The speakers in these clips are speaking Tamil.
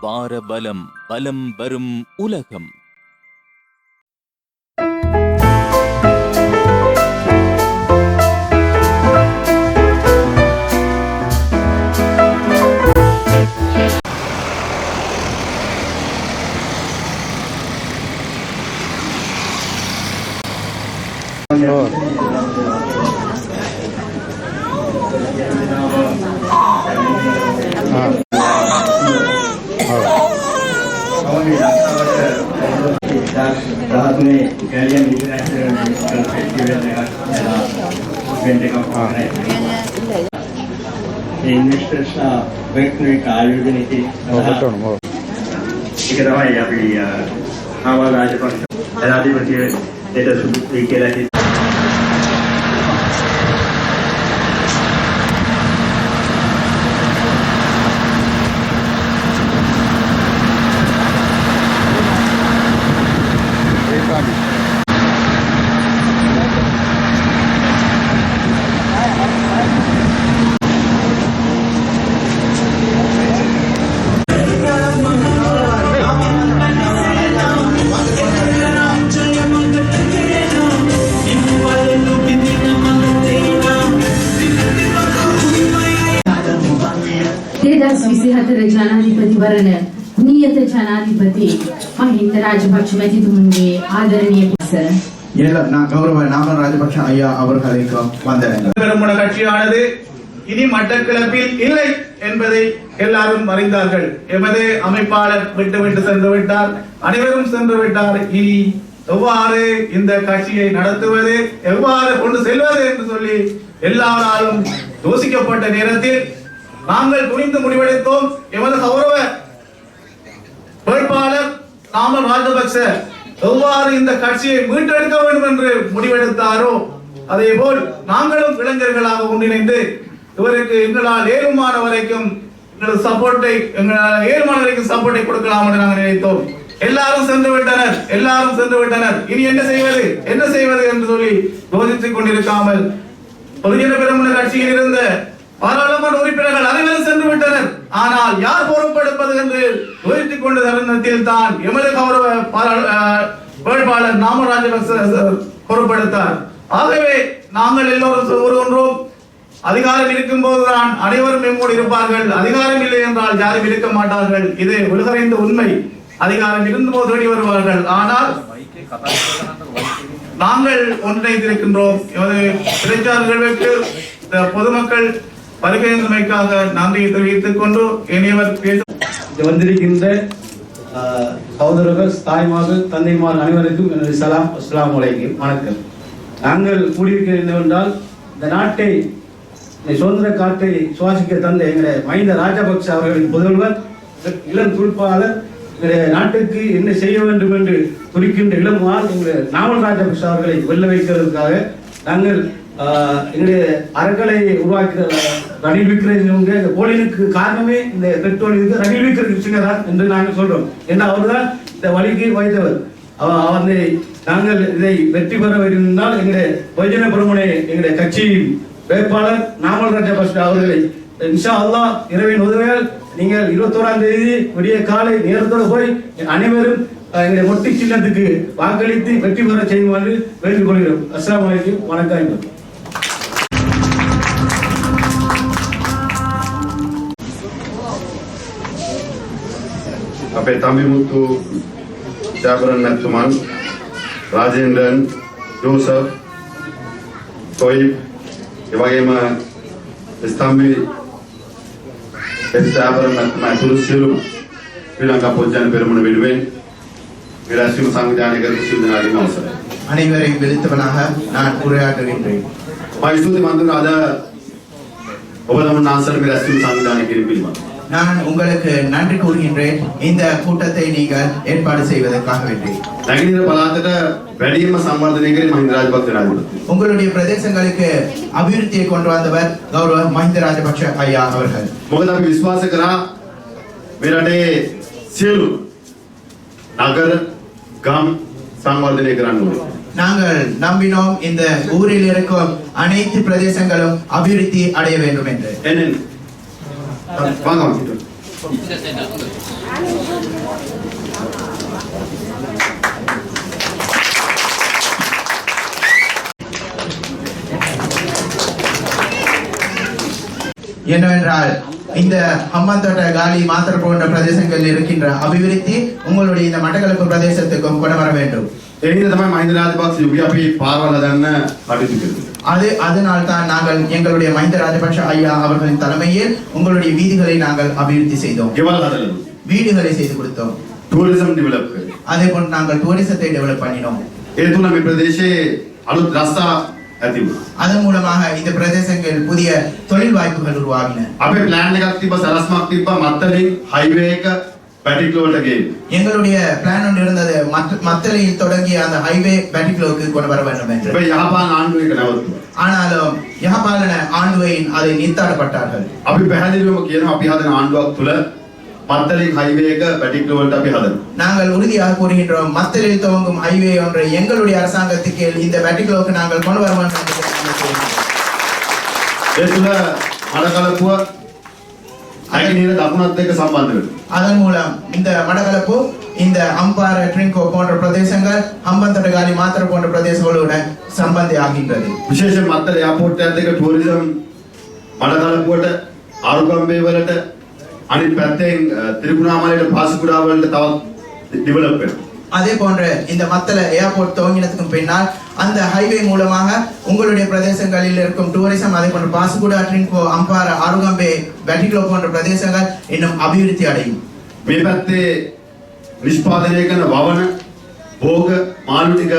வார பலம் பலம் வரும் உலகம். रात Italian International Musical Festival ඉන්වස්ටර්ස්ලා වෙක්නේ ආයෝජන ඉතින් ඒක තමයි අපි ආවල් රාජපක්ෂ ජනාධිපතියට සුදුසුයි කියලා बरं ನಿಯತಚನ ಅಧಿಪತಿ ಮಹಿಂದ ರಾಜಪಕ್ಷ ಮಜಿದುಂಗೆ ಆದರಣೀಯ ಸರ್. நான் கௌரவ நாம ராஜபக்ஷ ஐயா அவர்களுக்கு வந்தேன் பெருமண கட்சியானது இனி மட்டக்கிழப்பில் இல்லை என்பதை எல்லாரும் அறிந்தார்கள் எமது அமைப்பாளர் விட்டு விட்டு சென்று விட்டார் அனைவரும் சென்று விட்டார் இனி எவ்வாறு இந்த கட்சியை நடத்துவது எவ்வாறு கொண்டு செல்வது என்று சொல்லி எல்லாராலும் யோசிக்கப்பட்ட நேரத்தில் நாங்கள் துணிந்து முடிவெடுத்தோம். எமது கௌரவ வேட்பாளர் நாமல் ராஜபக்ச எவ்வாறு இந்த கட்சியை மீட்டெடுக்க வேண்டும் என்று முடிவெடுத்தாரோ அதே போல் நாங்களும் இளைஞர்களாக ஒன்றிணைந்து இவருக்கு எங்களால் ஏழுமான வரைக்கும் எங்களது சப்போர்ட்டை எங்களால் ஏழுமான வரைக்கும் சப்போர்ட்டை கொடுக்கலாம் என்று நாங்கள் நினைத்தோம். எல்லாரும் சென்று விட்டனர் எல்லாரும் சென்று விட்டனர். இனி என்ன செய்வது என்ன செய்வது என்று சொல்லி யோசித்துக் கொண்டிருக்காமல் பொதுஜன பெருமன கட்சியில் இருந்த பாராளுமன்ற உறுப்பினர்கள் அனைவரும் சென்று விட்டனர். ஆனால் யார் பொறுப்பெடுப்பது என்று யோசித்துக் கொண்ட தருணத்தில் தான் எமது கௌரவ வேட்பாளர் நாம பொறுப்பெடுத்தார். ஆகவே நாங்கள் எல்லோரும் ஒருவன்றோம் அதிகாரம் இருக்கும் போதுதான் அனைவரும் எம்மோடு இருப்பார்கள். அதிகாரம் இல்லை என்றால் யாரும் இருக்க மாட்டார்கள். இது உலகறிந்த உண்மை. அதிகாரம் இருந்தபோது ஓடி வருவார்கள். ஆனால் நாங்கள் ஒன்றிணைந்திருக்கின்றோம். எமது பிரச்சார நிகழ்வுக்கு இந்த பொதுமக்கள் வருகைமைக்காக நன்றியை தெரிவித்துக் கொண்டு இனியவர் பேச வந்திருக்கின்ற சகோதரர்கள் தாய்மார்கள் தந்தைமார் அனைவருக்கும் எனது சலாம் அஸ்லாம் வலைக்கும் வணக்கம். நாங்கள் கூடியிருக்கிறது என்னவென்றால் இந்த நாட்டை சுதந்திர காற்றை சுவாசிக்க தந்த எங்களுடைய மஹிந்த ராஜபக்ச அவர்களின் புதல்வர் இளம் துடுப்பாளர் எங்களுடைய நாட்டுக்கு என்ன செய்ய வேண்டும் என்று துடிக்கின்ற இளமால் எங்களுடைய நாவல் ராஜபக்ச அவர்களை வெல்ல வைக்கிறதுக்காக நாங்கள் எங்களுடைய அறக்கலை உருவாக்கிற ரணில் விக்ரமசிங்க போலினுக்கு காரணமே இந்த பெட்ரோல் இருக்கு ரணில் விக்ரமசிங்க தான் என்று நாங்கள் சொல்றோம். ஏன்னா அவர்தான் இந்த வழிக்கு வைத்தவர் அவ- நாங்கள் இதை வெற்றி பெற இருந்தால் எங்களுடைய பொய்ஜன பெருமனை எங்களுடைய கட்சியின் வேட்பாளர் நாமல் ராஜபக்ஷ அவர்களை இன்ஷா அல்லா இரவின் உதவியால் நீங்கள் இருபத்தோராம் தேதி விடிய காலை நேரத்தோடு போய் அனைவரும் அஹ், எங்களுடைய மொட்டி சின்னத்துக்கு வாக்களித்து வெற்றி பெற செய்யுமாறு வேண்டுகொள்கிறோம். கொள்கிறோம் வலைக்கும் வணக்கம். අපේ තමිමුතු ජාබරන් නැත්තුමන් රාජේන්ද්‍රන් ජෝසප් තොයිබ් එවගේම ස්තම්බි ජාබරන් නැත්තුම ඇතුළු සියලු ශ්‍රී ලංකා පොජ්ජන පෙරමුණ වෙනුවෙන් විරාශිම සංවිධානය කරපු සියලු දෙනාටම අවසරයි. அனைவரையும் விழித்தவனாக நான் உரையாற்றுகின்றேன் මම ස්තුති මන්දුන අද ඔබ නම් නාසර මේ රැස්වීම සංවිධානය කිරීම පිළිබඳව. நான் உங்களுக்கு நன்றி கூறுகின்றேன். இந்த கூட்டத்தை நீங்கள் ஏற்பாடு செய்வதற்காக வேண்டி. நகிர பலாத்திர வெளியம சம்வர்தனைகளை மஹிந்த ராஜபக்ஷ ராஜபக்ஷ உங்களுடைய பிரதேசங்களுக்கு அபிவிருத்தியை கொண்டு வந்தவர் கௌரவ மஹிந்த ராஜபக்ஷ ஐயா அவர்கள். முதலாக விசுவாசகரா மேலாடே சிறு நகர் கம் சம்வர்தனை கரான் நாங்கள் நம்பினோம் இந்த ஊரில் இருக்கும் அனைத்து பிரதேசங்களும் அபிவிருத்தி அடைய வேண்டும் என்று. வாங்க என்னவென்றால் இந்த ஹம்பாந்தோட்ட காலி மாத்தர் போன்ற பிரதேசங்களில் இருக்கின்ற அபிவிருத்தி உங்களுடைய இந்த மட்டக்களப்பு பிரதேசத்துக்கும் கொண்டு வர வேண்டும். தெரிந்த தமிழ் மைந்தநாத் பாக்ஸ் யூபியா பார்வையில் தானே அடிச்சுக்கிறது அது அதனால் தான் நாங்கள் எங்களுடைய மைந்த ராஜபக்ஷ ஐயா அவர்களின் தலைமையில் உங்களுடைய வீதிகளை நாங்கள் அபிவிருத்தி செய்தோம். வீடுகளை செய்து கொடுத்தோம். டூரிசம் டெவலப் அதே போன்று நாங்கள் டூரிசத்தை டெவலப் பண்ணினோம். ஏதுனாமி பிரதேசே அலு ரஸ்தா அதன் மூலமாக இந்த பிரதேசங்கள் புதிய தொழில் வாய்ப்புகள் உருவாகின. அப்படியே பிளான் திப்பா சரஸ்மாக் திப்பா மத்தலின் ஹைவேக்க எங்களுடைய பிளான் ஒன்று இருந்தது. மத்தலையில் தொடங்கி அந்த ஹைவே பேட்டிக்லோவுக்கு கொண்டு வர வேண்டும் என்று. யாபான் ஆண்டு ஆனாலும் யாபாலன ஆண்டுவையின் அதை நித்தாடப்பட்டார்கள் அப்படி பெஹதிலும் கேனும் அபியாதன ஆண்டுவாக்குல மத்தலின் ஹைவேக பட்டிகுலர் அபியாதன் நாங்கள் உறுதியாக கூறுகின்றோம் மத்தலில் துவங்கும் ஹைவே ஒன்று எங்களுடைய அரசாங்கத்துக்கு இந்த பட்டிகுலருக்கு நாங்கள் கொண்டு வர வேண்டும் மடகலப்புவ அகிநீர தகுணத்துக்கு சம்பந்தம் තුල මඩකලපුව අයිනීර දකුණත් එක්ක සම්බන්ධ වෙනවා. அதன் மூலம் இந்த மடகலப்பு இந்த அம்பார ட்ரிங்கோ போன்ற பிரதேசங்கள் ஹம்பந்தடகாலி மாத்திர போன்ற பிரதேசங்களுடன் சம்பந்தி ஆகின்றது විශේෂයෙන් මත්තල එයාපෝට් එකත් එක්ක ටූරිසම් මඩකලපුවට ආරුගම්බේ වලට අනිත් පැත්තෙන් අ, තිරිකුණාමලයට පාසකුඩා වලට තවත් ඩෙවලොප් වෙනවා. அதே போன்று இந்த மத்தள ஏர்போர்ட் துவங்கினதுக்கும் பின்னால் அந்த ஹைவே மூலமாக உங்களுடைய பிரதேசங்களில் இருக்கும் டூரிசம் அதே போன்று பாசுகுடா ட்ரிங்கோ அம்பார அருகம்பே பேட்டிக்லோ போன்ற பிரதேசங்கள் இன்னும் அபிவிருத்தி அடையும் මේ පැත්තේ නිෂ්පාදනය කරන වවන භෝග මාළු ටික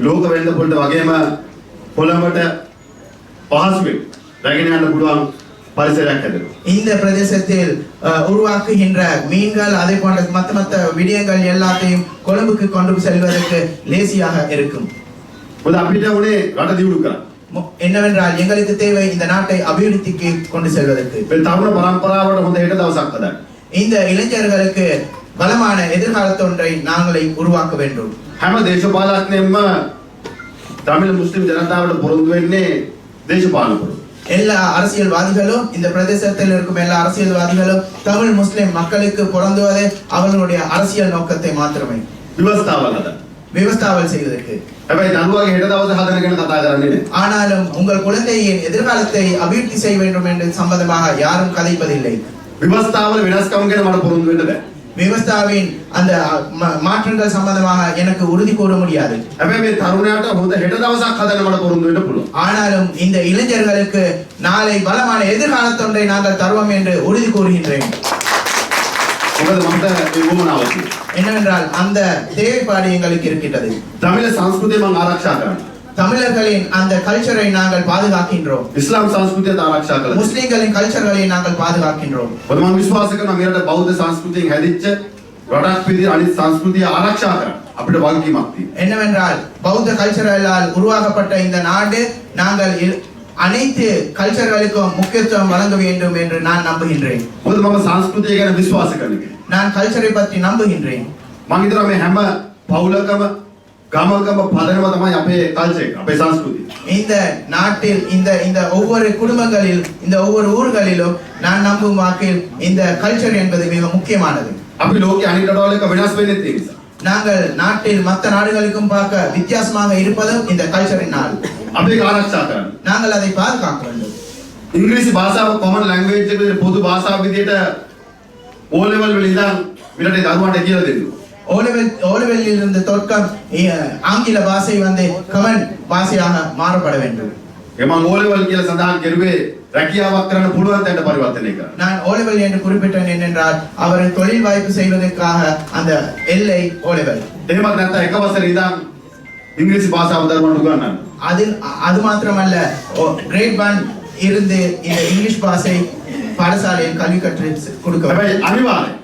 ලෝක වෙළඳ පොළට වගේම කොළඹට පහසුවෙන් රැගෙන යන්න පුළුවන් පරිසරයක් හැදෙනවා. இந்த பிரதேசத்தில் அஹ், உருவாக்குகின்ற மீன்கள் அதே போன்ற மத்த மத்த விடயங்கள் எல்லாத்தையும் கொழும்புக்கு கொண்டு செல்வதற்கு லேசியாக இருக்கும் මොකද අපිට උනේ රට දියුණු කරන්න. மு- என்னவென்றால் எங்களுக்கு தேவை இந்த நாட்டை அபிவிருத்திக்கு கொண்டு செல்வதற்கு මේ තරුණ පරම්පරාවට හොඳ හෙට දවසක් හදන්න. இந்த இளைஞர்களுக்கு பலமான எதிர்காலத்தொன்றை நாங்களே உருவாக்க வேண்டும் හැම දේශපාලඥයෙක්ම තමිල් මුස්ලිම් ජනතාවට පොරොන්දු වෙන්නේ දේශපාලන පොරොන්දු. எல்லா அரசியல்வாதிகளும் இந்த பிரதேசத்தில் இருக்கும் எல்லா அரசியல்வாதிகளும் தமிழ் முஸ்லிம் மக்களுக்கு பொருந்துவதே அவர்களுடைய அரசியல் நோக்கத்தை மாத்திரமே. விவஸ்தாவல் செய்வதற்கு. ஆனாலும் உங்கள் குழந்தையின் எதிர்காலத்தை அபிவிருத்தி செய்ய வேண்டும் என்று சம்பந்தமாக யாரும் கதைப்பதில்லை. விவஸ்தாவல் வினஸ்கம் பொருந்துகின்றன මට පොරොන්දු වෙන්න බෑ. விவஸ்தாவின் அந்த ம- மாற்றங்கள் சம்பந்தமாக எனக்கு உறுதி கூற முடியாது හැබැයි මේ තරුණයාට හොඳ හෙට දවසක් හදන්න මට පොරොන්දු වෙන්න පුළුවන්. ஆனாலும் இந்த இளைஞர்களுக்கு நாளை பலமான எதிர்காலத்தொன்றை நாங்கள் தருவோம் என்று உறுதி கூறுகின்றேன் මොකද මට මේ වුමනාව තියෙනවා. என்னவென்றால் அந்த தேவைப்பாடு எங்களுக்கு இருக்கின்றது දමිළ සංස්කෘතිය මම ආරක්ෂා කරන්න. தமிழர்களின் அந்த கல்ச்சரை நாங்கள் பாதுகாக்கின்றோம் ඉස්ලාම් සංස්කෘතියත් ආරක්ෂා කරලා. முஸ்லிம்களின் கல்ச்சர்களை நாங்கள் பாதுகாக்கின்றோம் මොකද මම විශ්වාස කරනවා මෙරට බෞද්ධ සංස්කෘතියෙන් හැදිච්ච රටක් විදිහට අනිත් සංස්කෘතිය ආරක්ෂා කරන්න අපිට වගකීමක් තියෙනවා. என்னவென்றால் பௌத்த கல்ச்சரலால் உருவாக்கப்பட்ட இந்த நாடு நாங்கள் இ- அனைத்து கல்ச்சர்களுக்கும் முக்கியத்துவம் வழங்க வேண்டும் என்று நான் நம்புகின்றேன் මොකද මම සංස්කෘතිය ගැන විශ්වාස කරන කෙනෙක්. நான் கல்ச்சரை பற்றி நம்புகின்றேன் මම හිතනවා මේ හැම පවුලකම ගමකම පදනම තමයි අපේ කල්චර් එක, අපේ සංස්කෘතිය. இந்த நாட்டில் இந்த இந்த ஒவ்வொரு குடும்பங்களில் இந்த ஒவ்வொரு ஊர்களிலும் நான் நம்பும் வாக்கில் இந்த கல்ச்சர் என்பது மிக முக்கியமானது අපි ලෝකයේ අනිත් රටවල් එක වෙනස් වෙන්නේ ඒ නිසා. நாங்கள் நாட்டில் மற்ற நாடுகளுக்கும் பார்க்க வித்தியாசமாக இருப்பதும் இந்த கல்ச்சரினால் අපි ඒක ආරක්ෂා කරන්න. நாங்கள் அதை பாதுகாக்க வேண்டும் ඉංග්‍රීසි භාෂාව කොමන් ලැන්ග්වේජ් එකේ පොදු භාෂාව විදිහට O level වල ඉඳන් මෙරටේ දරුවන්ට කියලා දෙන්න. ஓலவெல் ஓலவெல்லில் இருந்து தொடக்கம் இ- ஆங்கில பாஷை வந்து கமன் பாஷையாக மாறப்பட வேண்டும் ඒ මම O level කියලා සඳහන් කරුවේ රැකියාවක් කරන්න පුළුවන් තැනට පරිවර්තනය කරන්න. நான் ஓலவெல் என்று குறிப்பிட்டேன் என்னென்றால் அவர் தொழில் வாய்ப்பு செய்வதற்காக அந்த எல்லை ஓலவெல் එහෙමත් නැත්නම් එක වසරේ ඉඳන් ඉංග්‍රීසි භාෂාව දරුවන්ට උගන්වන්න. அதில் அது மாத்திரமல்ல கிரேட் ஒன் இருந்து இந்த இங்கிலீஷ் பாஷை பாடசாலையில் கல்வி கற்று கொடுக்க வேண்டும். හැබැයි අනිවාර්යයෙන්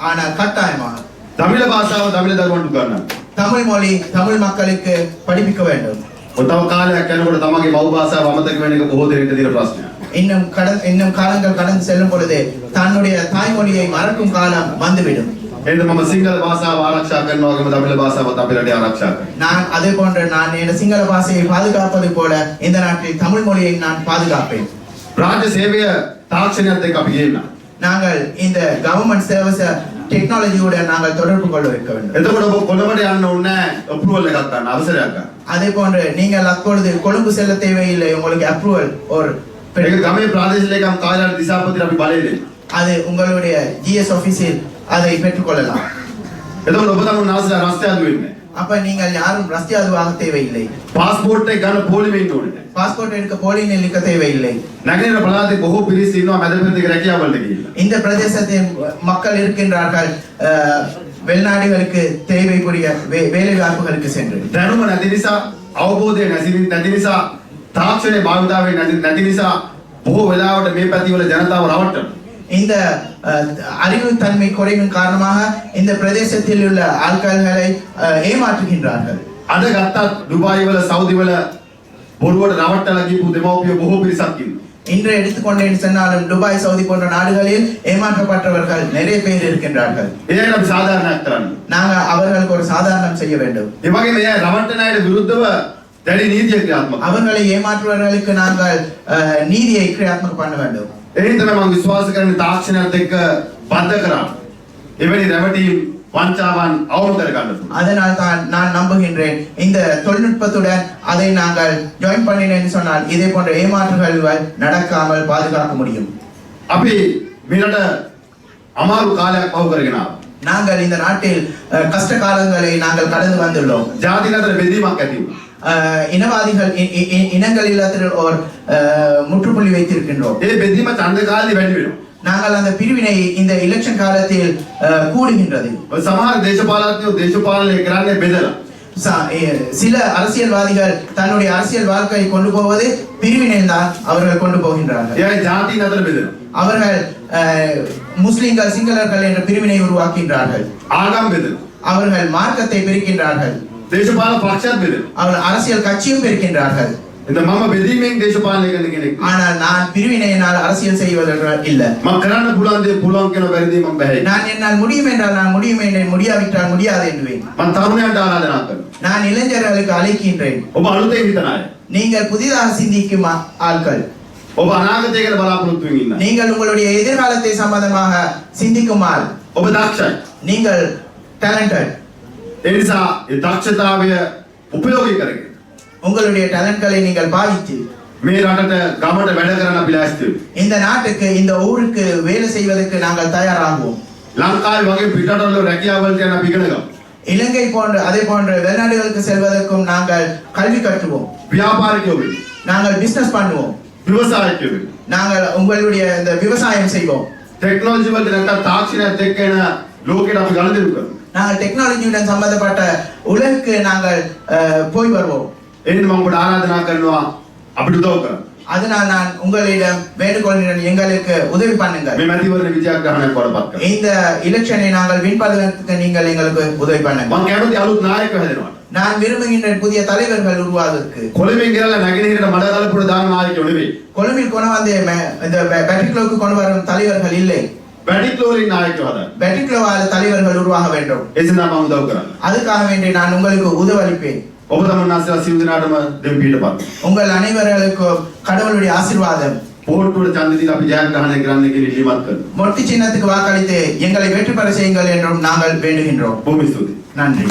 ஆனால் கட்டாயமாக தமிழ பாஷாவை தமிழ தருவான்னு உட்கார்ந்தாங்க. தமிழ் மொழி தமிழ் மக்களுக்கு படிப்பிக்க வேண்டும். ஒத்தவ கால கூட தமக்கு மவு பாஷா அமர்த்தக்க வேண்டிய போகுது என்று பிரச்சனை இன்னும் கட இன்னும் காலங்கள் கடந்து செல்லும் பொழுது தன்னுடைய தாய்மொழியை மறக்கும் காலம் வந்துவிடும். என்று நம்ம சிங்கள பாஷாவை ஆரக்ஷா கண்ணுவாக தமிழ பாஷாவை தமிழடி ஆரக்ஷா நான் அதே போன்று நான் என் சிங்கள பாஷையை பாதுகாப்பது போல இந்த நாட்டில் தமிழ் மொழியை நான் பாதுகாப்பேன். ராஜ சேவைய தாட்சணியத்தை கப்பியேன் நாங்கள் இந்த கவர்மெண்ட் சர்வீஸை டெக்னாலஜியோட நாங்கள் தொடர்பு ತೊಡರ್ಪು ಕೊಳ್ಬೇಕ வேண்டும். எந்த கூட கொலவடி ஆன உடனே அப்ரூவல் காத்தான் அவசர அதே போன்று நீங்கள் அப்பொழுது கொழும்பு செல்ல தேவையில்லை உங்களுக்கு அப்ரூவல் ஒரு எங்க கமய பிராதேசிலேக்கு அம் தாய்லாந்து திசாபத்தி அப்படி பலையிலே அது உங்களுடைய ஜிஎஸ் ஆபீஸில் அதை பெற்றுக்கொள்ளலாம் எதோ ஒப்பந்தம் நாசில ரஸ்தே அது அப்ப நீங்கள் யாரும் ரஸ்தியாதுவாக தேவையில்லை පාස්පෝර්ට් එක ගන්න පොලිමේ ඉන්න ඕනේ. பாஸ்போர்ட் எடுக்க போலியில் நிற்க தேவையில்லை නැගෙනහිර පළාතේ බොහෝ පිරිස් ඉන්නවා මැද පෙරදිග රැකියාවලට ගිහිල්ලා. இந்த பிரதேசத்தில் மக்கள் இருக்கின்றார்கள் அஹ், வெளிநாடுகளுக்கு தேவைக்குரிய வே- வேலை வாய்ப்புகளுக்கு சென்று දැනුම නැති නිසා අවබෝධය නැති නැති නිසා තාක්ෂණයේ භාවිතාවේ නැති නැති නිසා බොහෝ වෙලාවට මේ පැතිවල ජනතාව රවට්ටනවා. இந்த அஹ், அறிவுத்தன்மை குறைவின் காரணமாக இந்த பிரதேசத்தில் உள்ள ஆட்கள்களை அஹ், ஏமாற்றுகின்றார்கள் අද ගත්තත් ඩුබායි වල සෞදි වල බොරුවට රවට්ටලා ගිහපු දෙමව්පිය බොහෝ පිරිසක් ඉන්නවා. இன்று எடுத்துக்கொண்டேன் சொன்னாலும் துபாய் சவுதி போன்ற நாடுகளில் ஏமாற்றப்பட்டவர்கள் நிறைய பேர் இருக்கின்றார்கள் ඒ අය අපි සාධාරණයක් කරන්න. நாங்க அவர்களுக்கு ஒரு சாதாரணம் செய்ய வேண்டும் ඒ වගේම ඒ රවට්ටන අයට විරුද්ධව දැඩි නීතියක් ක්‍රියාත්මක කරනවා. அவர்களை ஏமாற்றுபவர்களுக்கு நாங்கள் அஹ், நீதியை கிரியாத்மகம் பண்ண வேண்டும் ඒ තමයි මම විශ්වාස කරන්නේ තාක්ෂණයත් එක්ක බද්ධ කරා. එවැනි රැවටීම් වංචාවන් අවම කර ගන්න පුළුවන්. அதனால் தான் நான் நம்புகின்றேன் இந்த தொழில்நுட்பத்துடன் அதை நாங்கள் ஜாயின் பண்ணினேன்னு சொன்னால் இதே போன்ற ஏமாற்றுகள் நடக்காமல் பாதுகாக்க முடியும் අපි මෙරට අමාරු කාලයක් පහු කරගෙන ආවා. நாங்கள் இந்த நாட்டில் அஹ், கஷ்ட காலங்களை நாங்கள் கடந்து வந்துள்ளோம் ජාතික අතර බෙදීමක් ඇති වුණා. அஹ், இனவாதிகள் இ- இ- இ- இனங்கள் இல்லத்தில் ஒரு அஹ், முற்றுப்புள்ளி வைத்திருக்கின்றோம் ඒ බෙදීම ඡන්ද කාලේ වැඩි වෙනවා. நாங்கள் அந்த பிரிவினை இந்த எலெக்ஷன் காலத்தில் அஹ், கூடுகின்றது ඔය සමහර දේශපාලඥයෝ දේශපාලනය කරන්නේ බෙදලා. ச- எ- சில அரசியல்வாதிகள் தன்னுடைய அரசியல் வாழ்க்கையை கொண்டு போவது பிரிவினையில் தான் அவர்கள் கொண்டு போகின்றார்கள் ඒ අය ජාතීන් අතර බෙදලා. அவர்கள் அஹ், முஸ்லிம்கள் சிங்களர்கள் என்ற பிரிவினை உருவாக்கின்றார்கள் ආගම් බෙදලා. அவர்கள் மார்க்கத்தை பிரிக்கின்றார்கள் දේශපාලන පක්ෂත් බෙදලා. அவர்கள் அரசியல் கட்சியும் பிரிக்கின்றார்கள் එතන මම බෙදීමෙන් දේශපාලනය කරන කෙනෙක්. ஆனால் நான் பிரிவினையினால் அரசியல் செய்வதற்கு இல்ல මම කරන්න පුළුවන් දේ පුළුවන් කියන බැරිදී මම බැහැ. நான் என்னால் முடியும் என்றால் நான் முடியும் என்றேன் முடியாவிட்டால் முடியாது என்பேன் මම තරුණයන්ට ආරාධනා කරනවා. நான் இளைஞர்களுக்கு அழைக்கின்றேன் ඔබ අලුතෙන් හිතන අය. நீங்கள் புதிதாக சிந்திக்கும் ஆ- ஆட்கள் ඔබ අනාගතය ගැන බලාපොරොත්තු වෙමින් ඉන්න. நீங்கள் உங்களுடைய எதிர்காலத்தை சம்பந்தமாக சிந்திக்கும் ஆள் ඔබ දක්ෂයි. நீங்கள் டேலண்டட் ඒ නිසා ඒ දක්ෂතාවය උපයෝගී කරගෙන உங்களுடைய டேலண்ட்களை நீங்கள் பாவித்து මේ රටට ගමට වැඩ කරන්න අපි ලෑස්ති වෙමු. இந்த நாட்டுக்கு இந்த ஊருக்கு வேலை செய்வதற்கு நாங்கள் தயாராகுவோம் ලංකාවේ වගේ පිටරටවල රැකියාවලට යන අපි ඉගෙන ගමු. இலங்கை போன்ற அதே போன்ற வெளிநாடுகளுக்கு செல்வதற்கும் நாங்கள் கல்வி கற்றுவோம் ව්‍යාපාරිකයෝ වෙමු. நாங்கள் பிசினஸ் பண்ணுவோம் ව්‍යවසායකයෝ වෙමු. நாங்கள் உங்களுடைய இந்த விவசாயம் செய்வோம் ටෙක්නොලොජි වලට නැත්නම් තාක්ෂණයත් එක්ක එන ලෝකෙට අපි ගනුදෙනු කරමු. நாங்கள் டெக்னாலஜியுடன் சம்பந்தப்பட்ட உலகுக்கு நாங்கள் போய் வருவோம். ஏன் உங்களோட ஆராதனா கண்ணுவா அப்படி தோக்கிறோம் அதனால் நான் உங்களிடம் வேண்டுகோளுடன் எங்களுக்கு உதவி பண்ணுங்கள். இந்த எலெக்ஷனை நாங்கள் வின் நீங்கள் எங்களுக்கு உதவி பண்ணுங்கள். நான் விரும்புகின்ற புதிய தலைவர்கள் உருவாவதற்கு. கொழுமைங்கிறல நகினீர மலதால கூட தான் நாளைக்கு கொழுமை கொழுமில் கொண்டு வந்து இந்த பட்டிகுலருக்கு கொண்டு வரும் தலைவர்கள் இல்லை. වැඩික්ලෝරින් නායකයෝ හදන්න. பேட்டிக்லோவால தலைவர்கள் உருவாக வேண்டும் ඒ සඳහා මම උදව් කරන්න. அதுக்காக வேண்டி நான் உங்களுக்கு உதவளிப்பேன் ඔබ තමන්නාසලා සියලු දෙනාටම දෙවි පිටපත්. உங்கள் அனைவர்களுக்கும் கடவுளுடைய ஆசீர்வாதம் පෝට්ටුවට ඡන්ද දීලා අපි ජයග්‍රහණය කරන්න කියලා ඉල්ලීමක් කරනවා. மொட்டு சின்னத்துக்கு வாக்களித்து எங்களை வெற்றி பெற செய்யுங்கள் என்றும் நாங்கள் வேண்டுகின்றோம் බොහොම ස්තුතියි. நன்றி